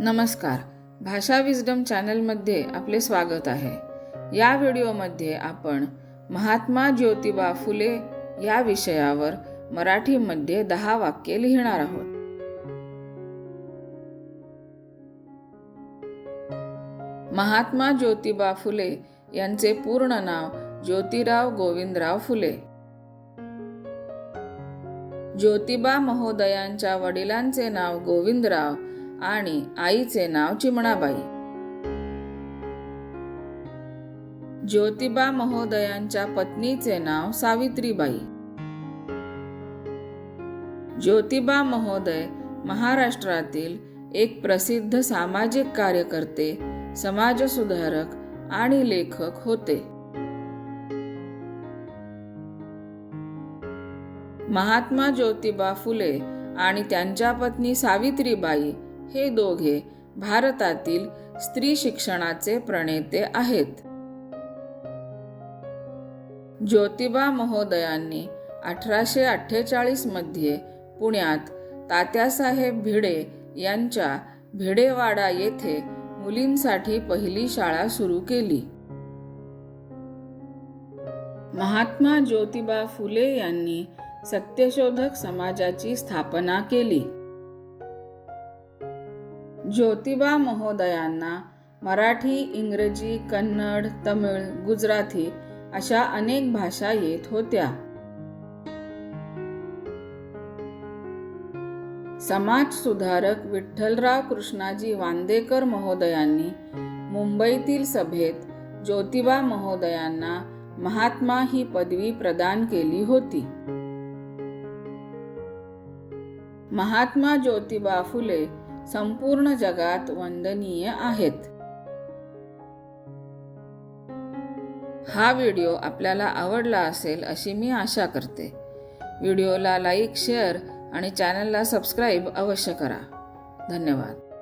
नमस्कार. भाषा विजडम चॅनलमध्ये आपले स्वागत आहे. या व्हिडिओमध्ये आपण महात्मा ज्योतिबा फुले या विषयावर मराठीमध्ये दहा वाक्ये लिहिणार आहोत. महात्मा ज्योतिबा फुले यांचे पूर्ण नाव ज्योतिराव गोविंदराव फुले. ज्योतिबा महोदयांच्या वडिलांचे नाव गोविंदराव आणि आईचे नाव चिमणाबाई. ज्योतिबा महोदयांच्या पत्नीचे नाव सावित्रीबाई. ज्योतिबा महोदय महाराष्ट्रातील एक प्रसिद्ध सामाजिक कार्यकर्ते समाजसुधारक आणि लेखक होते. महात्मा ज्योतिबा फुले आणि त्यांच्या पत्नी सावित्रीबाई हे दोघे भारतातील स्त्री शिक्षणाचे प्रणेते आहेत. ज्योतिबा महोदयांनी अठराशे अठ्ठेचाळीसमध्ये पुण्यात तात्यासाहेब भिडे यांच्या भिडेवाडा येथे मुलींसाठी पहिली शाळा सुरू केली. महात्मा ज्योतिबा फुले यांनी सत्यशोधक समाजाची स्थापना केली. ज्योतिबा महोदयांना मराठी इंग्रजी कन्नड तमिळ गुजराती अशा अनेक भाषा येत होत्या. समाज सुधारक विठ्ठलराव कृष्णाजी वांदेकर महोदयांनी मुंबईतील सभेत ज्योतिबा महोदयांना महात्मा ही पदवी प्रदान केली होती. महात्मा ज्योतिबा फुले संपूर्ण जगात वंदनीय आहेत. हा व्हिडिओ आपल्याला आवडला असेल अशी मी आशा करते. व्हिडिओला लाईक शेअर आणि चॅनलला सबस्क्राईब अवश्य करा. धन्यवाद.